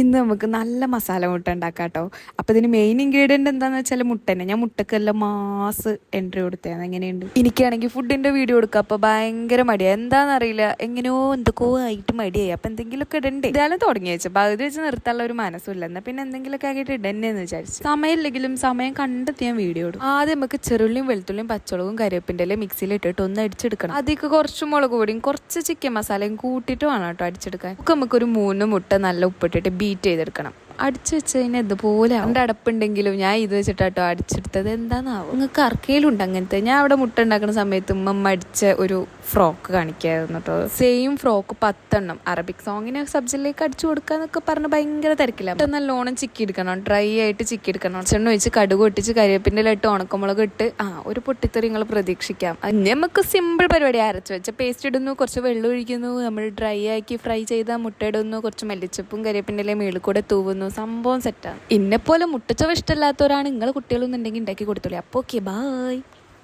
ഇന്ന് നമുക്ക് നല്ല മസാല മുട്ട ഉണ്ടാക്കാം കേട്ടോ അപ്പോൾ ഇതിന് മെയിൻ ഇൻഗ്രീഡിയന്റ് എന്താണെന്ന് വെച്ചാൽ മുട്ട ഞാൻ മുട്ടക്കെല്ലാം മാസ് എൻട്രി കൊടുത്തതാണ് എങ്ങനെയുണ്ട്? എനിക്കാണെങ്കിൽ ഫുഡിന്റെ വീഡിയോ കൊടുക്കുക അപ്പോൾ ഭയങ്കര മടിയാണ് എന്താണെന്നറിയില്ല എങ്ങനെയോ എന്തൊക്കെയോ ആയിട്ട് മടിയായി. അപ്പോൾ എന്തെങ്കിലുമൊക്കെ ഇടണ്ടേ. ഇതായാലും തുടങ്ങി വെച്ചു. പകുതി വെച്ച് നിർത്താനുള്ള ഒരു മനസ്സുമില്ല. എന്നാൽ പിന്നെ എന്തെങ്കിലുമൊക്കെ ആക്കിയിട്ട് ഇടന്നേന്ന് വിചാരിച്ചു. സമയമില്ലെങ്കിലും സമയം കണ്ടെത്തി ഞാൻ വീഡിയോ ഇടും. ആദ്യം നമുക്ക് ചെറുള്ളിയും വെളുത്തുള്ളിയും പച്ചമുളകും കരിവേപ്പിന്റെ അല്ലെങ്കിൽ മിക്സിയിൽ ഇട്ടിട്ട് ഒന്ന് അടിച്ചെടുക്കണം. അതിലേക്ക് കുറച്ച് മുളക് പൊടിയും കുറച്ച് ചിക്കൻ മസാലയും കൂട്ടിയിട്ട് വേണം കേട്ടോ അടിച്ചെടുക്കാൻ. നമുക്ക് നമുക്കൊരു മൂന്ന് മുട്ട നല്ല ഉപ്പിട്ടിട്ട് ബീറ്റ് ചെയ്തെടുക്കണം. അടിച്ചു വെച്ച് കഴിഞ്ഞാൽ ഇതുപോലെ എന്റെ അടപ്പുണ്ടെങ്കിലും ഞാൻ ഇത് വെച്ചിട്ടാട്ടോ അടിച്ചെടുത്തത്. എന്താണെന്നാവും നിങ്ങൾക്ക് അർക്കയിലുണ്ട് അങ്ങനത്തെ. ഞാൻ അവിടെ മുട്ട ഉണ്ടാക്കുന്ന സമയത്ത് ഉമ്മ അടിച്ച ഒരു ഫ്രോക്ക് കാണിക്കായിരുന്നു കേട്ടോ സെയിം ഫ്രോക്ക് പത്തെണ്ണം. അറബിക് സോങ്ങിനെ സബ്ജക്റ്റിലേക്ക് അടിച്ചു കൊടുക്കാന്നൊക്കെ പറഞ്ഞ് ഭയങ്കര തിരക്കില്ല എന്നിട്ട് നല്ലോണം ചിക്കി എടുക്കണം. ഡ്രൈ ആയിട്ട് ചിക്കി എടുക്കണം. ചെണ്ണ ഒഴിച്ച് കടുക് ഒട്ടിച്ച് കരിവേപ്പിന്റെ ഇട്ട് ഉണക്കമുളക് ഇട്ട് ആ ഒരു പൊട്ടിത്തെറി നിങ്ങൾ പ്രതീക്ഷിക്കാം. നമുക്ക് സിമ്പിൾ പരിപാടി അരച്ചു വെച്ച പേസ്റ്റ് ഇടുന്നു കുറച്ച് വെള്ളം ഒഴിക്കുന്നു നമ്മൾ ഡ്രൈ ആക്കി ഫ്രൈ ചെയ്ത മുട്ട ഇടുന്നു കുറച്ച് മല്ലിച്ചപ്പും കരിവേപ്പിന്റെ മേളിൽ കൂടെ തൂവുന്നു. സംഭവം സെറ്റാണ് എന്നെപ്പോലെ മുട്ടച്ചവ ഇഷ്ടമല്ലാത്തവരാണ് നിങ്ങളെ കുട്ടികളൊന്നുണ്ടെങ്കിൽ ഉണ്ടാക്കി കൊടുത്തോളൂ. അപ്പോൾ ഓക്കെ ബായ്